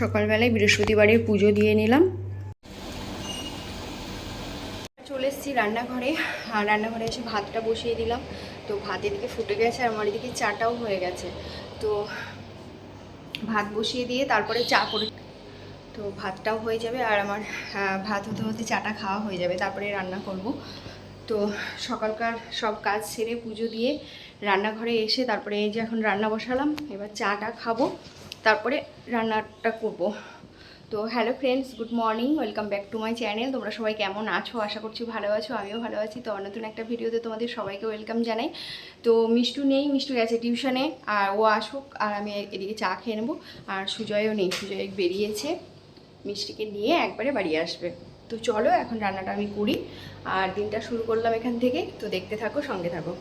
সকালবেলায় বৃহস্পতিবারের পুজো দিয়ে নিলাম। চলে এসেছি রান্নাঘরে। আর রান্নাঘরে এসে ভাতটা বসিয়ে দিলাম। তো ভাত এদিকে ফুটে গেছে আর আমার এদিকে চাটাও হয়ে গেছে। তো ভাত বসিয়ে দিয়ে তারপরে চা করে তো ভাতটাও হয়ে যাবে আর আমার ভাত হতে হতে চাটা খাওয়া হয়ে যাবে। তারপরে রান্না করব। তো সকালকার সব কাজ সেরে পুজো দিয়ে রান্নাঘরে এসে তারপরে এই যে এখন রান্না বসালাম। এবার চাটা খাব। তারপরে রান্নাটা করব। তো hello friends good morning welcome back to my channel তোমরা সবাই কেমন আছো? আশা করছি ভালো আছো, আমিও ভালো আছি। তো নতুন একটা ভিডিওতে তোমাদের সবাইকে ওয়েলকাম জানাই। তো মিষ্টু নেই, মিষ্টু গেছে টিউশনে আর ও আসুক, আর আমি এদিকে চা খেয়ে নেব। আর সুজয়ও নেই, সুজয় বেরিয়েছে। মিষ্টিকে নিয়ে একবারে বাড়ি আসবে। তো চলো এখন রান্নাটা আমি করি। আর দিনটা শুরু করলাম এখান থেকে। তো দেখতে থাকো, সঙ্গে থাকো।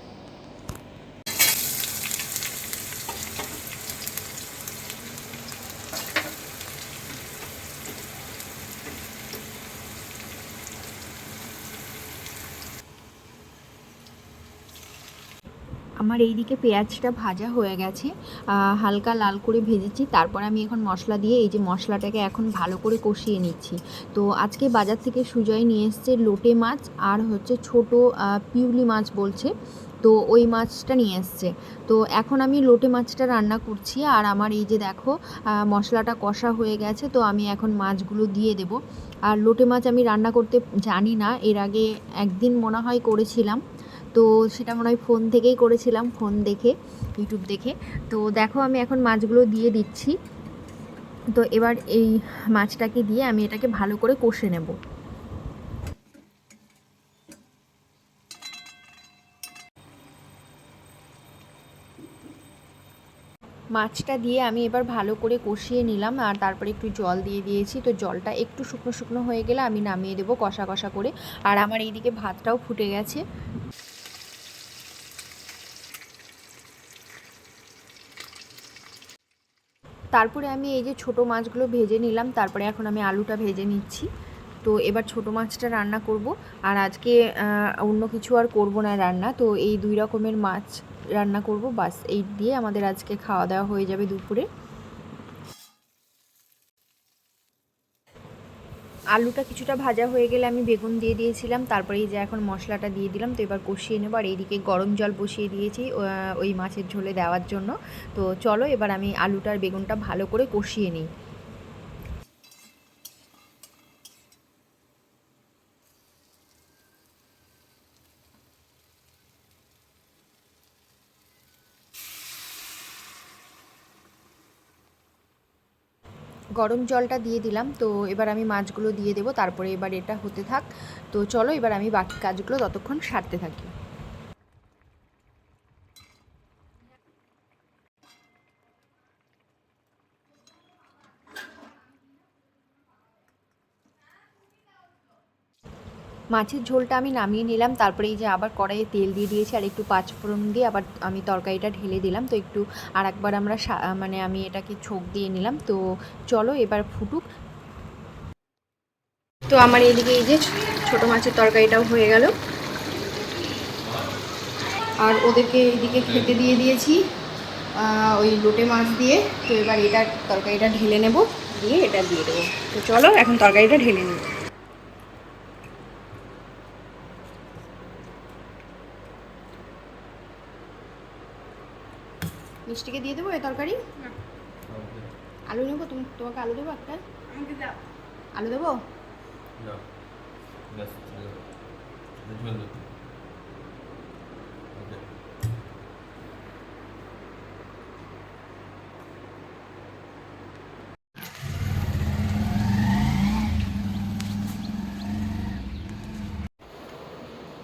আমার এইদিকে পেঁয়াজটা ভাজা হয়ে গেছে হালকা লাল করে ভেজেছি, তারপর আমি এখন মশলা দিয়ে এই যে মশলাটাকে এখন ভালো করে কষিয়ে নিচ্ছি। তো আজকে বাজার থেকে সুজয় নিয়ে এসছে লোটে মাছ আর হচ্ছে ছোট পিউলি মাছ বলছে, তো ওই মাছটা নিয়ে এসছে। তো এখন আমি লোটে মাছটা রান্না করছি আর আমার এই যে দেখো মশলাটা কষা হয়ে গেছে, তো আমি এখন মাছগুলো দিয়ে দেব। আর লোটে মাছ আমি রান্না করতে জানি না, এর আগে একদিন মনে হয় করেছিলাম তো সেটা মনে হয় ফোন থেকেই করেছিলাম ফোন দেখে ইউটিউব দেখে। তো দেখো আমি এখন মাছগুলো দিয়ে দিচ্ছি। তো এবার এই মাছটাকে দিয়ে আমি এটাকে ভালো করে কষে নেব। মাছটা দিয়ে আমি এবার ভালো করে কষিয়ে নিলাম আর তারপরে একটু জল দিয়ে দিয়েছি। তো জলটা একটু শুকনো শুকনো হয়ে গেলে আমি নামিয়ে দেবো কষা কষা করে। আর আমার এইদিকে ভাতটাও ফুটে গেছে। তারপরে আমি এই যে ছোট মাছগুলো ভেজে নিলাম, তারপরে এখন আমি আলুটা ভেজে নিচ্ছি। তো এবার ছোট মাছটা রান্না করব, আর আজকে অন্য কিছু আর করব না রান্না। তো এই দুই রকমের মাছ রান্না করব, বাস এই দিয়ে আমাদের আজকে খাওয়া দাওয়া হয়ে যাবে দুপুরে। আলুটা কিছুটা ভাজা হয়ে গেলে আমি বেগুন দিয়ে দিয়েছিলাম, তারপরে এই যে এখন মশলাটা দিয়ে দিলাম, তো এবার কষিয়ে নেব। আর এইদিকে গরম জল বসিয়ে দিয়েছি ওই মাছের ঝোলে দেওয়ার জন্য। তো চলো এবার আমি আলুটার বেগুনটা ভালো করে কষিয়ে নিই। গরম জলটা দিয়ে দিলাম। তো এবার আমি মাছগুলো দিয়ে দেবো, তারপরে এবার এটা হতে থাক। তো চলো এবার আমি বাকি কাজগুলো ততক্ষণ সারতে থাকি। মাছের ঝোলটা আমি নামিয়ে নিলাম, তারপরে এই যে আবার কড়াইয়ে তেল দিয়ে দিয়েছি, আর একটু পাঁচফোড়ন দিয়ে আবার আমি তরকারিটা ঢেলে দিলাম। তো একটু আর একবার আমরা মানে আমি এটাকে ছোক দিয়ে নিলাম। তো চলো এবার ফুটুক। তো আমার এইদিকে এই যে ছোটো মাছের তরকারিটাও হয়ে গেল। আর ওদেরকে এইদিকে খেতে দিয়ে দিয়েছি ওই লোটে মাছ দিয়ে। তো এবার এটা তরকারিটা ঢেলে নেব, দিয়ে এটা দিয়ে দেবো। তো চলো এখন তরকারিটা ঢেলে নিই। মিষ্টিকে দিয়ে দেবো এই তরকারি? আলু নেব তুমি তোমাকে আলু দেবো একটা? আলু দেবো?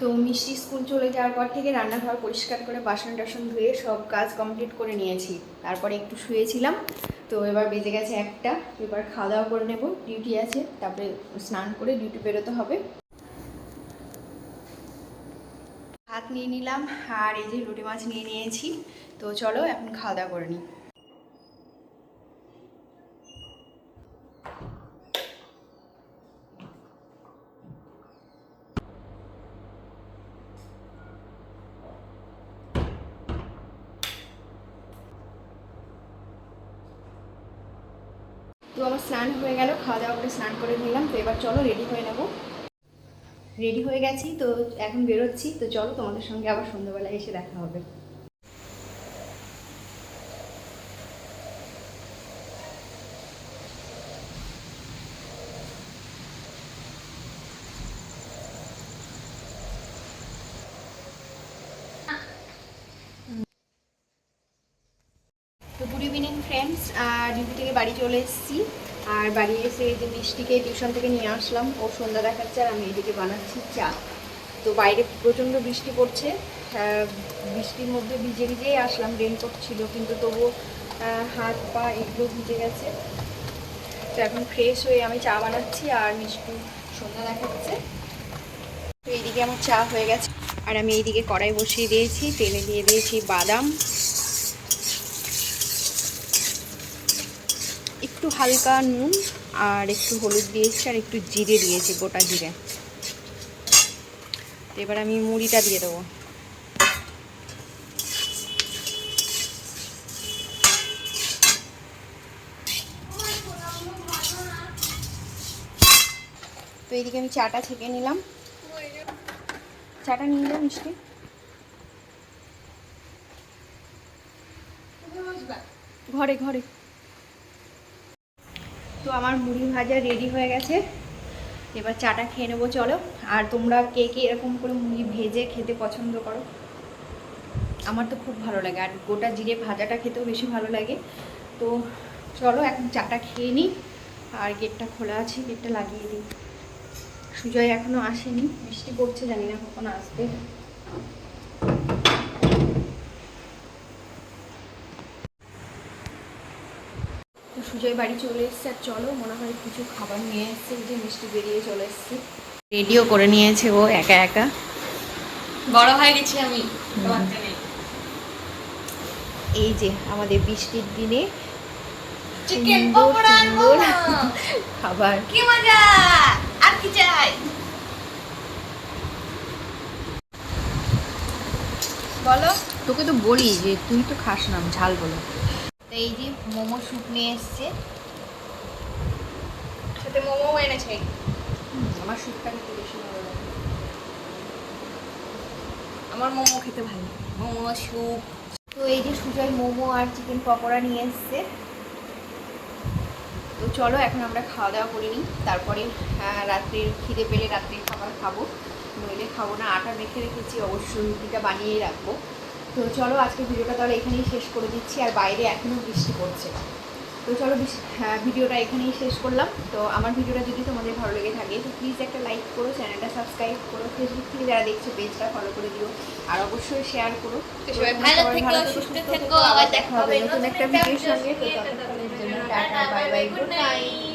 তো মিষ্টি স্কুল চলে যাওয়ার পর থেকে রান্নাঘর পরিষ্কার করে বাসন টাসন ধুয়ে সব কাজ কমপ্লিট করে নিয়েছি। তারপরে একটু শুয়েছিলাম, তো এবার বেজে গেছে একটা, এবার খাওয়া দাওয়া করে নেব ডিউটি আছে, তারপরে স্নান করে ডিউটি বেরোতে হবে। ভাত নিয়ে নিলাম, আর এই যে রুটি মাছ নিয়ে নিয়েছি, তো চলো এখন খাওয়া দাওয়া করে নিই। তো আমার স্নান হয়ে গেল, খাওয়া দাওয়া করে স্নান করে নিলাম, তো এবার চলো রেডি হয়ে নেব। রেডি হয়ে গেছি, তো এখন বেরোচ্ছি, তো চলো তোমাদের সঙ্গে আবার সন্ধ্যাবেলায় এসে দেখা হবে তো গুড ইভিনিং ফ্রেন্ডস আর ডিউটি থেকে বাড়ি চলে এসেছি। আর বাড়ি এসে এই যে বৃষ্টিকে টিউশন থেকে নিয়ে আসলাম। ও সন্ধ্যা দেখাচ্ছে আর আমি এদিকে বানাচ্ছি চা। তো বাইরে প্রচণ্ড বৃষ্টি পড়ছে। বৃষ্টির মধ্যে ভিজে ভিজেই আসলাম। রেনকোট ছিল, কিন্তু তবুও হাত পা এগুলো ভিজে গেছে। তো এখন ফ্রেশ হয়ে আমি চা বানাচ্ছি আর মিষ্টি সন্ধ্যা দেখাচ্ছে। তো এইদিকে আমার চা হয়ে গেছে। আর আমি এইদিকে কড়াই বসিয়ে দিয়েছি, তেলে দিয়ে দিয়েছি বাদাম। একটু হালকা নুন আর একটু হলুদ দিয়েছি আর একটু জিরে দিয়েছি, গোটা জিরে। এবার আমি মুড়িটা দিয়ে দেবো। তো এইদিকে আমি চাটা ছেঁকে নিলাম। চাটা নিয়ে নিলাম মিষ্টি। ঘরে ঘরে। তো আমার মুড়ি ভাজা রেডি হয়ে গেছে। এবার চাটা খেয়ে নেব, চলো। আর তোমরা কে কে এরকম করে মুড়ি ভেজে খেতে পছন্দ করো? আমার তো খুব ভালো লাগে, আর গোটা জিরে ভাজাটা খেতেও বেশি ভালো লাগে। তো চলো, এখন চাটা খেয়ে নিই। আর গেটটা খোলা আছে, গেটটা লাগিয়ে দিই। সুজয় এখনও আসেনি বৃষ্টি পড়ছে, জানি না কখন আসবে। তো বাড়ি চলে এসছে। আর চলো মনে হয় কিছু খাবার নিয়ে এসছে যে মিষ্টি বেরিয়ে চলে এসছে। রেডিও করে নিয়েছে ও একা একা। বড় হয়ে গেছি আমি এই যে আমাদের বৃষ্টির দিনে। খাবার। কি মজা! আর কি চাই? বলো তোকে তো বলি যে তুই তো খাস না ঝাল বলে। এই যে মোমো স্যুপ নিয়ে এসছে। সাথে মোমো এনেছে। আমার স্যুপটা খেতে বেশি ভালো লাগে। আমার মোমো খেতে ভালো মোমো স্যুপ। তো এই যে সুজয় মোমো আর চিকেন পকোড়া নিয়ে এসছে। তো চলো এখন আমরা খাওয়া দাওয়া করে নিই। তারপরে আহ, রাত্রের খিদে পেলে রাত্রের খাবার খাব। নইলে খাব না। আটা মেখে রেখেছি অবশ্যই রুটিটা বানিয়েই রাখব। তো চলো আজকে ভিডিওটা তাহলে এখানেই শেষ করে দিচ্ছি আর বাইরে এখনও বৃষ্টি পড়ছে। তো চলো হ্যাঁ, ভিডিওটা এখানেই শেষ করলাম। তো আমার ভিডিওটা যদি তোমাদের ভালো লেগে থাকে তো প্লিজ একটা লাইক করো চ্যানেলটা সাবস্ক্রাইব করো। ফেসবুক থেকে যারা দেখছ পেজটা ফলো করে দিও। আর অবশ্যই শেয়ার করো। দেখা হবে নতুন একটা ভিডিওর সঙ্গে। Bye bye good night